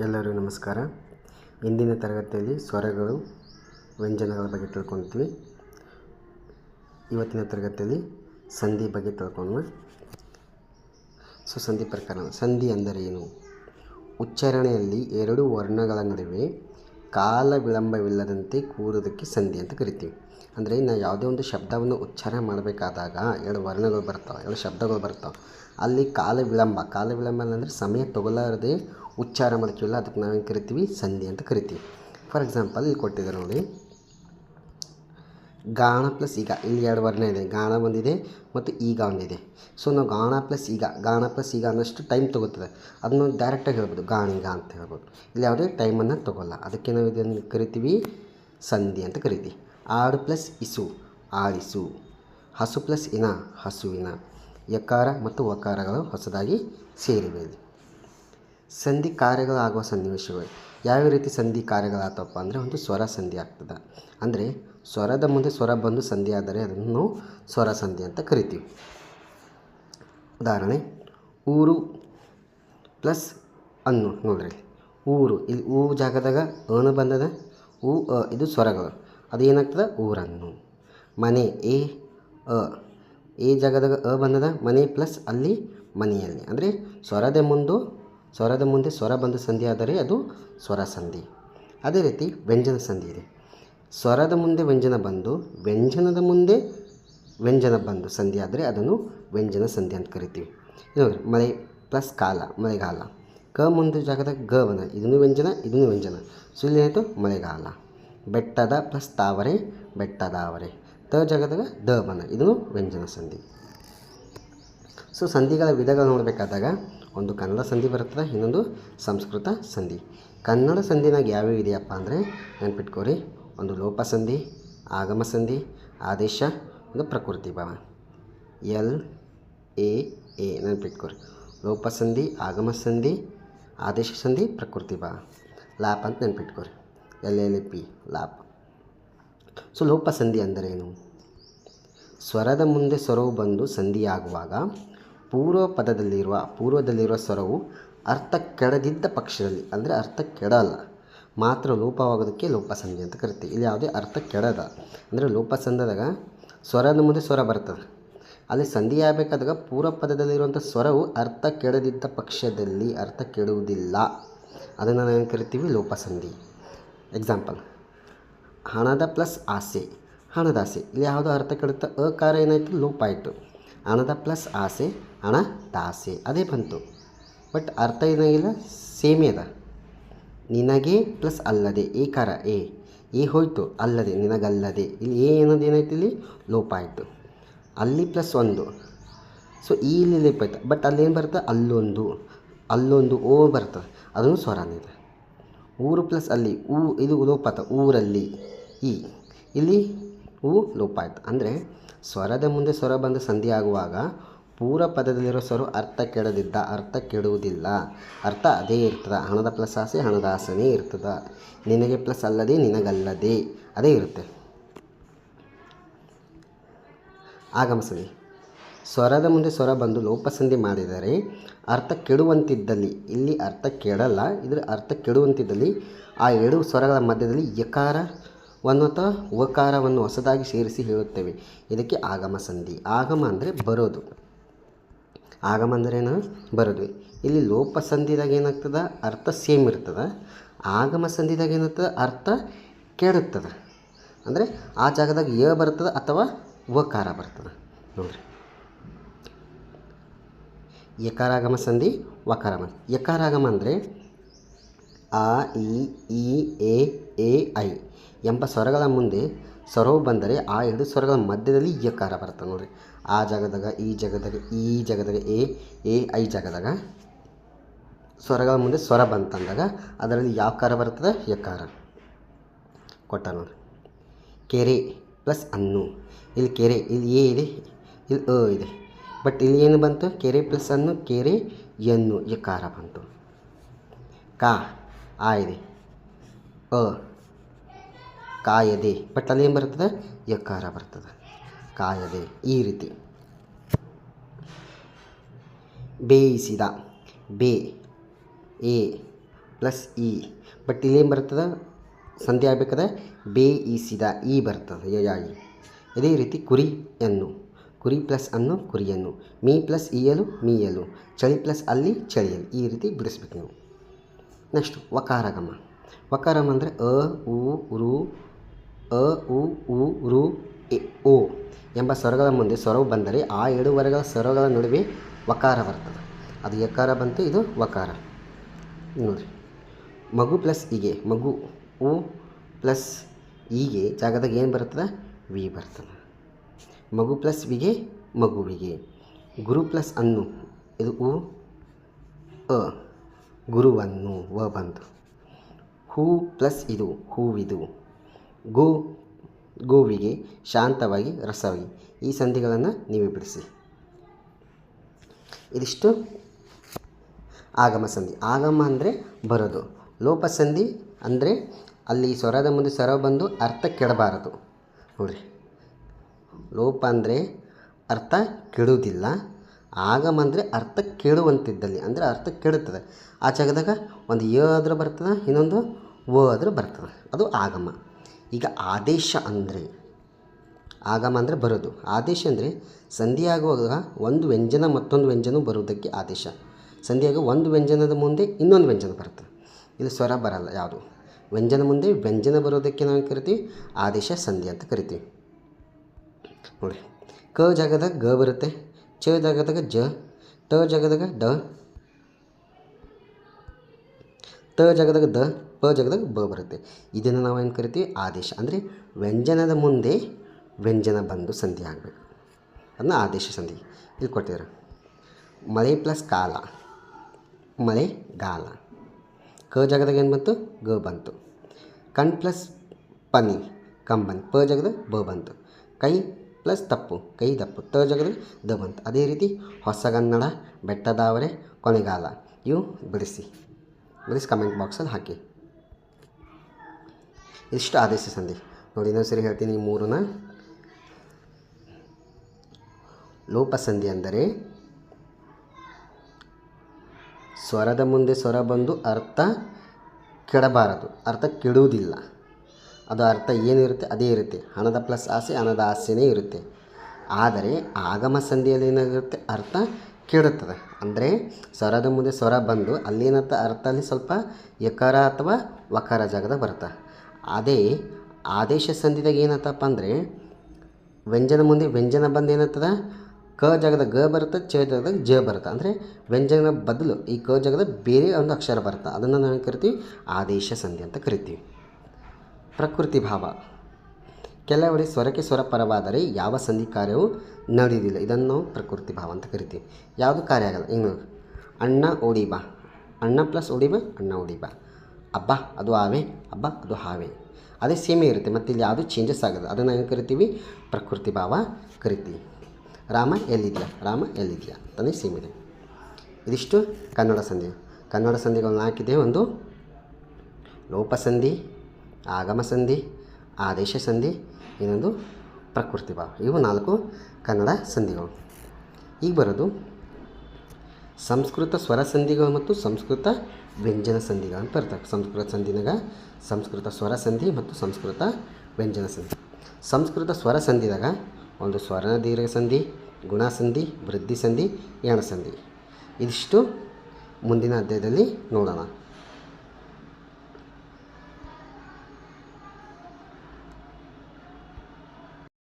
ಎಲ್ಲರಿಗೂ ನಮಸ್ಕಾರ. ಇಂದಿನ ತರಗತಿಯಲ್ಲಿ ಸ್ವರಗಳು, ವ್ಯಂಜನಗಳ ಬಗ್ಗೆ ತಿಳ್ಕೊತೀವಿ. ಇವತ್ತಿನ ತರಗತಿಯಲ್ಲಿ ಸಂಧಿ ಬಗ್ಗೆ ತಿಳ್ಕೊಳ್ಳೋಣ. ಸೊ, ಸಂಧಿ ಪ್ರಕರಣ. ಸಂಧಿ ಅಂದರೆ ಏನು? ಉಚ್ಚಾರಣೆಯಲ್ಲಿ ಎರಡು ವರ್ಣಗಳ ನಡುವೆ ಕಾಲ ವಿಳಂಬವಿಲ್ಲದಂತೆ ಕೂರೋದಕ್ಕೆ ಸಂಧಿ ಅಂತ ಕರಿತೀವಿ. ಅಂದರೆ ನಾವು ಯಾವುದೇ ಒಂದು ಶಬ್ದವನ್ನು ಉಚ್ಚಾರ ಮಾಡಬೇಕಾದಾಗ ಎರಡು ವರ್ಣಗಳು ಬರ್ತಾವೆ, ಎರಡು ಶಬ್ದಗಳು ಬರ್ತಾವೆ. ಅಲ್ಲಿ ಕಾಲ ವಿಳಂಬ ಕಾಲ ವಿಳಂಬ ಅಂದರೆ ಸಮಯ ತಗೊಳ್ಳಾರದೆ ಉಚ್ಚಾರ ಮಾಡ್ತೀವಲ್ಲ ಅದಕ್ಕೆ ನಾವೇನು ಕರಿತೀವಿ? ಸಂಧಿ ಅಂತ ಕರಿತೀವಿ. ಫಾರ್ ಎಕ್ಸಾಂಪಲ್ ಇಲ್ಲಿ ಕೊಟ್ಟಿದ್ದಾರೆ ನೋಡಿ. ಗಾಣ ಪ್ಲಸ್ ಈಗ. ಇಲ್ಲಿ ಎರಡು ವರ್ಣ ಇದೆ. ಗಾಣ ಒಂದಿದೆ ಮತ್ತು ಈಗ ಒಂದಿದೆ. ಸೊ ನಾವು ಗಾಣ ಪ್ಲಸ್ ಈಗ. ಗಾಣ ಪ್ಲಸ್ ಈಗ ಅನ್ನೋಷ್ಟು ಟೈಮ್ ತೊಗೋತದೆ. ಅದನ್ನು ಡೈರೆಕ್ಟಾಗಿ ಹೇಳ್ಬೋದು. ಗಾಣಿಗ ಅಂತ ಹೇಳ್ಬೋದು. ಇಲ್ಲಿ ಯಾವುದೇ ಟೈಮನ್ನು ತೊಗೊಲ್ಲ. ಅದಕ್ಕೆ ನಾವು ಇದನ್ನು ಕರಿತೀವಿ. ಸಂಧಿ ಅಂತ ಕರಿತೀವಿ. ಆಡು ಪ್ಲಸ್ ಇಸು. ಆಳಿಸು. ಹಸು ಪ್ಲಸ್ ಇನ. ಹಸುವಿನ. ಯಕಾರ ಮತ್ತು ವಕಾರಗಳು ಹೊಸದಾಗಿ ಸೇರಿವೆ ಸಂಧಿ ಕಾರ್ಯಗಳಾಗುವ ಸನ್ನಿವೇಶಗಳು. ಯಾವ ರೀತಿ ಸಂಧಿ ಕಾರ್ಯಗಳಾಗ್ತವಪ್ಪ ಅಂದರೆ ಒಂದು ಸ್ವರ ಸಂಧಿ ಆಗ್ತದೆ. ಅಂದರೆ ಸ್ವರದ ಮುಂದೆ ಸ್ವರ ಬಂದು ಸಂಧಿ ಆದರೆ ಅದನ್ನು ನಾವು ಸ್ವರ ಸಂಧಿ ಅಂತ ಕರಿತೀವಿ. ಉದಾಹರಣೆ, ಊರು ಪ್ಲಸ್ ಅನ್ನು ನೋಡ್ರಿ ಊರು, ಇಲ್ಲಿ ಊ ಜಾಗದಾಗ ಅನ ಬಂದದ. ಊ, ಅ, ಇದು ಸ್ವರಗಳು. ಅದು ಏನಾಗ್ತದೆ? ಊರನ್ನು. ಮನೆ, ಎ, ಅ, ಎ ಜಾಗದಾಗ ಅ ಬಂದದ. ಮನೆ ಪ್ಲಸ್ ಅಲ್ಲಿ ಮನೆಯಲ್ಲಿ. ಅಂದರೆ ಸ್ವರದ ಮುಂದು ಸ್ವರದ ಮುಂದೆ ಸ್ವರ ಬಂದು ಸಂಧಿ ಆದರೆ ಅದು ಸ್ವರ ಸಂಧಿ. ಅದೇ ರೀತಿ ವ್ಯಂಜನ ಸಂಧಿ ಇದೆ. ಸ್ವರದ ಮುಂದೆ ವ್ಯಂಜನ ಬಂದು ವ್ಯಂಜನದ ಮುಂದೆ ವ್ಯಂಜನ ಬಂದು ಸಂಧಿ ಆದರೆ ಅದನ್ನು ವ್ಯಂಜನ ಸಂಧಿ ಅಂತ ಕರಿತೀವಿ. ನೋಡಿರಿ ಮಳೆ ಪ್ಲಸ್ ಕಾಲ, ಮಳೆಗಾಲ. ಕ ಮುಂದೆ ಜಾಗದಾಗ ಗ ಬಂದ ಇದನ್ನು ವ್ಯಂಜನ ಇದನ್ನು ವ್ಯಂಜನ. ಸೊ, ಇಲ್ಲಿ ಏನಾಯಿತು? ಮಳೆಗಾಲ. ಬೆಟ್ಟದ ಪ್ಲಸ್ ತಾವರೆ ಬೆಟ್ಟದಾವರೆ ತ ಜಾಗದಾಗ ದ ಬಂದ ಇದನ್ನು ವ್ಯಂಜನ ಸಂಧಿ. ಸೊ, ಸಂಧಿಗಳ ವಿಧಗಳು ನೋಡಬೇಕಾದಾಗ ಒಂದು ಕನ್ನಡ ಸಂಧಿ ಬರ್ತದೆ ಇನ್ನೊಂದು ಸಂಸ್ಕೃತ ಸಂಧಿ. ಕನ್ನಡ ಸಂಧಿನಾಗ ಯಾವ್ಯಾವ ಇದೆಯಪ್ಪ ಅಂದರೆ ನೆನ್ಪಿಟ್ಕೋರಿ, ಒಂದು ಲೋಪ ಸಂಧಿ, ಆಗಮ ಸಂಧಿ, ಆದೇಶ, ಒಂದು ಪ್ರಕೃತಿ ಭಾವ. ಎಲ್, ಎ ಎ ನೆನ್ಪಿಟ್ಕೋರಿ. ಲೋಪ ಸಂಧಿ, ಆಗಮ ಸಂಧಿ, ಆದೇಶ ಸಂಧಿ, ಪ್ರಕೃತಿ ಭಾವ. ಲಾಪ್ ಅಂತ ನೆನ್ಪಿಟ್ಕೋರಿ. ಎಲ್ ಎಲ್ ಪಿ, ಲಾಪ್. ಸೊ ಲೋಪ ಸಂಧಿ ಅಂದರೇನು? ಸ್ವರದ ಮುಂದೆ ಸ್ವರವು ಬಂದು ಸಂಧಿಯಾಗುವಾಗ ಪೂರ್ವ ಪದದಲ್ಲಿರುವ ಪೂರ್ವದಲ್ಲಿರುವ ಸ್ವರವು ಅರ್ಥ ಕೆಡದಿದ್ದ ಪಕ್ಷದಲ್ಲಿ, ಅಂದರೆ ಅರ್ಥ ಕೆಡಲ್ಲ ಮಾತ್ರ ಲೋಪವಾಗೋದಕ್ಕೆ ಲೋಪಸಂಧಿ ಅಂತ ಕರಿತೀವಿ. ಇಲ್ಲಿ ಯಾವುದೇ ಅರ್ಥ ಕೆಡದ ಅಂದರೆ ಲೋಪಸಂಧದಾಗ ಸ್ವರದ ಮುಂದೆ ಸ್ವರ ಬರ್ತದೆ. ಅಲ್ಲಿ ಸಂಧಿ ಆಗಬೇಕಾದಾಗ ಪೂರ್ವ ಪದದಲ್ಲಿರುವಂಥ ಸ್ವರವು ಅರ್ಥ ಕೆಡದಿದ್ದ ಪಕ್ಷದಲ್ಲಿ ಅರ್ಥ ಕೆಡುವುದಿಲ್ಲ ಅದನ್ನು ನಾವು ಕರಿತೀವಿ? ಲೋಪಸಂಧಿ. ಎಕ್ಸಾಂಪಲ್ ಹಣದ ಪ್ಲಸ್ ಆಸೆ. ಹಣದಾಸೆ. ಇಲ್ಲಿ ಯಾವುದೋ ಅರ್ಥ ಕೆಡುತ್ತೆ ಅಕಾರ ಏನಾಯಿತು? ಲೋಪ ಆಯಿತು. ಹಣದ ಪ್ಲಸ್ ಆಸೆ ಹಣ ದಾಸೆ. ಅದೇ ಬಂತು. ಬಟ್ ಅರ್ಥ ಏನಾಗಿಲ್ಲ ಸೇಮೇ ಅದ. ನಿನಗೆ ಪ್ಲಸ್ ಅಲ್ಲದೆ, ಏಕಾರ ಎ ಏ ಹೋಯ್ತು, ಅಲ್ಲದೆ, ನಿನಗಲ್ಲದೆ. ಇಲ್ಲಿ ಎ ಅನ್ನೋದು ಏನಾಯ್ತು ಇಲ್ಲಿ? ಲೋಪ ಆಯಿತು. ಅಲ್ಲಿ ಪ್ಲಸ್ ಒಂದು. ಸೊ ಈ ಇಲ್ಲಿ ಲೋಪ ಆಯ್ತು. ಬಟ್ ಅಲ್ಲೇನು ಬರುತ್ತೆ? ಅಲ್ಲೊಂದು. ಅಲ್ಲೊಂದು ಓ ಬರ್ತದೆ ಅದನ್ನು ಸ್ವರನೇ ಇದೆ ಊರು ಪ್ಲಸ್ ಅಲ್ಲಿ, ಊ, ಇದು ಲೋಪಾತ ಊರಲ್ಲಿ, ಈ. ಇಲ್ಲಿ ಊ ಲೋಪ ಆಯ್ತು. ಅಂದರೆ ಸ್ವರದ ಮುಂದೆ ಸ್ವರ ಬಂದು ಸಂಧಿ ಆಗುವಾಗ ಪೂರ್ವ ಪದದಲ್ಲಿರೋ ಸ್ವರ ಅರ್ಥ ಕೆಡದಿದ್ದ ಅರ್ಥ ಕೆಡುವುದಿಲ್ಲ. ಅರ್ಥ ಅದೇ ಇರ್ತದೆ. ಹಣದ ಪ್ಲಸ್ ಆಸೆ, ಹಣದ ಆಸೆನೇ ಇರ್ತದೆ. ನಿನಗೆ ಪ್ಲಸ್ ಅಲ್ಲದೆ ನಿನಗಲ್ಲದೆ ಅದೇ ಇರುತ್ತೆ. ಆಗಮಸಂಧಿ ಸ್ವರದ ಮುಂದೆ ಸ್ವರ ಬಂದು ಲೋಪಸಂಧಿ ಮಾಡಿದರೆ ಅರ್ಥ ಕೆಡುವಂತಿದ್ದಲ್ಲಿ, ಇಲ್ಲಿ ಅರ್ಥ ಕೆಡಲ್ಲ, ಇದರ ಅರ್ಥ ಕೆಡುವಂತಿದ್ದಲ್ಲಿ ಆ ಎರಡು ಸ್ವರಗಳ ಮಧ್ಯದಲ್ಲಿ ಯಕಾರವನ್ನು ಅಥವಾ ಉಕಾರವನ್ನು ಹೊಸದಾಗಿ ಸೇರಿಸಿ ಹೇಳುತ್ತೇವೆ. ಇದಕ್ಕೆ ಆಗಮ ಸಂಧಿ. ಆಗಮ ಅಂದರೆ ಬರೋದು. ಆಗಮ ಅಂದ್ರೇನು ಬರೋದು ಇಲ್ಲಿ ಲೋಪ ಸಂಧಿದಾಗ ಏನಾಗ್ತದೆ? ಅರ್ಥ ಸೇಮ್ ಇರ್ತದೆ. ಆಗಮ ಸಂಧಿದಾಗ ಏನಾಗ್ತದೆ? ಅರ್ಥ ಕೆಡುತ್ತದೆ. ಅಂದರೆ ಆ ಜಾಗದಾಗ ಎ ಬರ್ತದೆ ಅಥವಾ ವಕಾರ ಬರ್ತದೆ. ನೋಡ್ರಿ. ಯಕಾರಾಗಮ ಸಂಧಿ ವಕಾರಾಗಮ. ಯಕಾರಾಗಮ ಅಂದರೆ ಆ, ಇ ಈ ಎ ಎ, ಐ ಎಂಬ ಸ್ವರಗಳ ಮುಂದೆ ಸ್ವರವು ಬಂದರೆ ಆ ಎರಡು ಸ್ವರಗಳ ಮಧ್ಯದಲ್ಲಿ ಯಕಾರ ಬರ್ತದೆ ನೋಡಿರಿ. ಆ ಜಾಗದಾಗ ಈ ಜಾಗದಾಗ ಈ ಜಾಗದಾಗ ಎ ಎ, ಐ ಜಾಗದಾಗ ಸ್ವರಗಳ ಮುಂದೆ ಸ್ವರ ಬಂತಂದಾಗ ಅದರಲ್ಲಿ ಯಾವ ಕಾರ ಬರ್ತದೆ? ಯಕಾರ. ಕೊಟ್ಟ ನೋಡಿ ಕೆರೆ ಪ್ಲಸ್ ಅನ್ನು. ಇಲ್ಲಿ ಕೆರೆ, ಇಲ್ಲಿ ಎ ಇದೆ, ಇಲ್ಲಿ ಅ ಇದೆ. ಬಟ್ ಇಲ್ಲಿ ಏನು ಬಂತು? ಕೆರೆ ಪ್ಲಸ್ ಅನ್ನು, ಕೆರೆ ಎನ್ನು, ಯಕಾರ ಬಂತು. ಕಾ. ಆ ಇದೆ ಅ, ಕಾಯದೆ. ಬಟ್ ಅಲ್ಲಿ ಏನು ಬರ್ತದೆ? ಯಕಾರ ಬರ್ತದೆ. ಕಾಯದೆ. ಈ ರೀತಿ. ಬೇಯಿಸಿದ. ಬೇ, ಎ, ಪ್ಲಸ್ ಇ. ಬಟ್ ಇಲ್ಲೇನು ಬರ್ತದೆ? ಸಂಧಿ ಆಗಬೇಕಾದ್ರೆ ಬೇಯಿಸಿದ ಇ ಬರ್ತದೆ. ಯಾಗಿ ಇದೇ ರೀತಿ ಕುರಿ ಎನ್ನು ಕುರಿ ಪ್ಲಸ್ ಅನ್ನು, ಕುರಿಯನ್ನು. ಮೀ ಪ್ಲಸ್ ಇಯಲು, ಮೀಯಲು. ಚಳಿ ಪ್ಲಸ್ ಅಲ್ಲಿ ಚಳಿಯಲು ಈ ರೀತಿ ಬಿಡಿಸ್ಬೇಕು ನೀವು. ನೆಕ್ಸ್ಟ್ ವಕಾರಗಮ ವಕಾರಮ್ ಅಂದರೆ ಅ, ಉ, ರು, ಅ, ಉ ಉ, ರು, ಎ, ಓ ಎಂಬ ಸ್ವರಗಳ ಮುಂದೆ ಸ್ವರವು ಬಂದರೆ ಆ ಎರಡು ವರ್ಗಗಳ ಸ್ವರಗಳ ನಡುವೆ ವಕಾರ ಬರ್ತದೆ. ಅದು ಯಕಾರ ಬಂತು, ಇದು ವಕಾರ. ನೋಡಿರಿ. ಮಗು ಪ್ಲಸ್ ಹೀಗೆ, ಮಗು, ಉ ಪ್ಲಸ್ ಹೀಗೆ, ಜಾಗದಾಗ ಏನು ಬರ್ತದೆ? ವಿ ಬರ್ತದೆ. ಮಗು ಪ್ಲಸ್ ವಿಗೆ, ಮಗುವಿಗೆ. ಗುರು ಪ್ಲಸ್ ಅನ್ನು, ಇದು ಉ, ಅ. ಗುರುವನ್ನು ವ ಬಂತು ಹೂ ಪ್ಲಸ್ ಇದು, ಹೂವಿದು. ಗೋ, ಗೋವಿಗೆ ಶಾಂತವಾಗಿ ರಸವಾಗಿ. ಈ ಸಂಧಿಗಳನ್ನು ನೀವೇ ಬಿಡಿಸಿ. ಇದಿಷ್ಟು ಆಗಮ ಸಂಧಿ. ಆಗಮ ಅಂದರೆ ಬರೋದು. ಲೋಪ ಸಂಧಿ ಅಂದರೆ ಅಲ್ಲಿ ಸ್ವರದ ಮುಂದೆ ಸ್ವರ ಬಂದು ಅರ್ಥ ಕೆಡಬಾರದು. ನೋಡಿರಿ. ಲೋಪ ಅಂದರೆ ಅರ್ಥ ಕೆಡುವುದಿಲ್ಲ. ಆಗಮ ಅಂದರೆ ಅರ್ಥ ಕೆಡುವಂತಿದ್ದಲ್ಲಿ ಅಂದರೆ ಅರ್ಥ ಕೆಡುತ್ತದೆ ಆ ಜಾಗದಾಗ ಒಂದು ಯ ಆದರೂ ಬರ್ತದೆ, ಇನ್ನೊಂದು ವ ಆದರೂ ಬರ್ತದೆ. ಅದು ಆಗಮ. ಈಗ ಆದೇಶ ಅಂದರೆ, ಆಗಮ ಅಂದರೆ ಬರೋದು. ಆದೇಶ ಅಂದರೆ ಸಂಧಿಯಾಗುವಾಗ ಒಂದು ವ್ಯಂಜನ ಮತ್ತೊಂದು ವ್ಯಂಜನ ಬರುವುದಕ್ಕೆ ಆದೇಶ. ಸಂಧಿಯಾಗ ಒಂದು ವ್ಯಂಜನದ ಮುಂದೆ ಇನ್ನೊಂದು ವ್ಯಂಜನ ಬರ್ತದೆ. ಇಲ್ಲಿ ಸ್ವರ ಬರಲ್ಲ, ಯಾವುದು? ವ್ಯಂಜನ ಮುಂದೆ ವ್ಯಂಜನ ಬರೋದಕ್ಕೆ ನಾವು ಕರಿತೀವಿ? ಆದೇಶ ಸಂಧಿ ಅಂತ ಕರಿತೀವಿ. ನೋಡಿ, ಕ ಜಾಗದಾಗ ಗ ಬರುತ್ತೆ. ಚ ಜಾಗದಾಗ ಜ ಟ ಜಾಗದಾಗ ಡ. ತ ಜಾಗದಾಗ ದ, ಪ ಜಾಗದಾಗ ಬ ಬರುತ್ತೆ. ಇದನ್ನು ನಾವು ಏನು ಕರಿತೀವಿ? ಆದೇಶ. ಅಂದರೆ ವ್ಯಂಜನದ ಮುಂದೆ ವ್ಯಂಜನ ಬಂದು ಸಂಧಿ ಆಗಬೇಕು. ಅದನ್ನ ಆದೇಶ ಸಂಧಿ. ಇಲ್ಲಿ ಕೊಟ್ಟಿದ್ದಾರೆ ಮಳೆ ಪ್ಲಸ್ ಕಾಲ. ಮಳೆ ಗಾಲ. ಕ ಜಾಗದಾಗ ಏನು ಬಂತು? ಗ ಬಂತು. ಕಣ್ ಪ್ಲಸ್ ಪನಿ, ಕಂಬನ್. ಪ ಜಾಗದಾಗ ಬ ಬಂತು. ಕೈ ಪ್ಲಸ್ ತಪ್ಪು, ಕೈ ದಪ್ಪು ತ ಜಗದಲ್ಲಿ ದ ಅದೇ ರೀತಿ ಹೊಸಗನ್ನಡ ಬೆಟ್ಟದಾವರೆ, ಕೊನೆಗಾಲ. ಇವು ಬಿಡಿಸಿ. ಬಿಡಿಸಿ ಕಮೆಂಟ್ ಬಾಕ್ಸಲ್ಲಿ ಹಾಕಿ. ಇಷ್ಟು ಆದೇಶ ಸಂಧಿ. ನೋಡಿ, ಇನ್ನೊಂದು ಸರಿ ಹೇಳ್ತೀನಿ ಈ ಮೂರನ್ನ. ಲೋಪಸಂಧಿ ಅಂದರೆ ಸ್ವರದ ಮುಂದೆ ಸ್ವರ ಬಂದು ಅರ್ಥ ಕೆಡಬಾರದು. ಅರ್ಥ ಕೆಡುವುದಿಲ್ಲ. ಅದು ಅರ್ಥ ಏನಿರುತ್ತೆ ಅದೇ ಇರುತ್ತೆ. ಹಣದ ಪ್ಲಸ್ ಆಸೆ, ಹಣದ ಆಸೆನೇ ಇರುತ್ತೆ. ಆದರೆ ಆಗಮ ಸಂಧಿಯಲ್ಲಿ ಏನಾಗಿರುತ್ತೆ ಅರ್ಥ ಕೆಡುತ್ತದೆ. ಅಂದರೆ ಸ್ವರದ ಮುಂದೆ ಸ್ವರ ಬಂದು ಅಲ್ಲೇನತ್ತ ಅರ್ಥ ಅಲ್ಲಿ ಸ್ವಲ್ಪ ಯಕಾರ ಅಥವಾ ವಕಾರ ಜಾಗದ ಬರುತ್ತೆ ಅದೇ ಆದೇಶ ಸಂಧಿದಾಗ ಏನತ್ತಪ್ಪ ಅಂದರೆ ವ್ಯಂಜನ ಮುಂದೆ ವ್ಯಂಜನ ಬಂದು ಏನತ್ತದ ಕ ಜಾಗದ ಗ ಬರುತ್ತೆ, ಚ ಜಾಗದಾಗ ಜ ಬರುತ್ತೆ. ಅಂದರೆ ವ್ಯಂಜನ ಬದಲು ಈ ಕ ಜಾಗದ ಬೇರೆ ಒಂದು ಅಕ್ಷರ ಬರುತ್ತೆ. ಅದನ್ನು ನಾವು ಕರಿತೀವಿ? ಆದೇಶ ಸಂಧಿ ಅಂತ ಕರಿತೀವಿ. ಪ್ರಕೃತಿ ಭಾವ. ಕೆಲವರಿ ಸ್ವರಕ್ಕೆ ಸ್ವರ ಪರವಾದರೆ ಯಾವ ಸಂಧಿ ಕಾರ್ಯವೂ ನಡೆಯುವುದಿಲ್ಲ ಇದನ್ನು ಪ್ರಕೃತಿ ಭಾವ ಅಂತ ಕರಿತೀವಿ. ಯಾವುದು ಕಾರ್ಯ ಆಗಲ್ಲ. ಇನ್ನು ಅಣ್ಣ ಓಡಿಬ ಅಣ್ಣ ಪ್ಲಸ್ ಓಡಿಬ ಅಣ್ಣ ಓಡಿಬ ಅಬ್ಬ, ಅದು ಆವೆ. ಅಬ್ಬ, ಅದು ಹಾವೆ. ಅದೇ ಸೇಮೇ ಇರುತ್ತೆ. ಮತ್ತು ಇಲ್ಲಿ ಯಾವುದು ಚೇಂಜಸ್ ಆಗೋದು ಅದನ್ನು ಏನು ಕರಿತೀವಿ? ಪ್ರಕೃತಿ ಭಾವ ಕರಿತೀವಿ. ರಾಮ ಎಲ್ಲಿದೆಯಾ? ರಾಮ ಎಲ್ಲಿದೆಯಾ? ಅಂತಲೇ ಸೇಮ್ ಇದೆ. ಇದಿಷ್ಟು ಕನ್ನಡ ಸಂಧಿ. ಕನ್ನಡ ಸಂಧಿಗಳನ್ನ ಹಾಕಿದೆ ಒಂದು ಲೋಪ ಸಂಧಿ ಆಗಮ ಸಂಧಿ ಆದೇಶ ಸಂಧಿ ಇನ್ನೊಂದು ಪ್ರಕೃತಿ ಭಾವ. ಇವು ನಾಲ್ಕು ಕನ್ನಡ ಸಂಧಿಗಳು. ಈಗ ಬರೋದು ಸಂಸ್ಕೃತ ಸ್ವರ ಸಂಧಿಗಳು ಮತ್ತು ಸಂಸ್ಕೃತ ವ್ಯಂಜನ ಸಂಧಿಗಳು ಅಂತ ಬರ್ತವೆ. ಸಂಸ್ಕೃತ ಸಂಧಿನಾಗ ಸಂಸ್ಕೃತ ಸ್ವರ ಸಂಧಿ ಮತ್ತು ಸಂಸ್ಕೃತ ವ್ಯಂಜನ ಸಂಧಿ. ಸಂಸ್ಕೃತ ಸ್ವರ ಸಂಧಿದಾಗ ಒಂದು ಸ್ವರ ದೀರ್ಘ ಸಂಧಿ, ಗುಣ ಸಂಧಿ, ವೃದ್ಧಿ ಸಂಧಿ ಯಣ ಸಂಧಿ. ಇದಿಷ್ಟು ಮುಂದಿನ ಅಧ್ಯಾಯದಲ್ಲಿ ನೋಡೋಣ.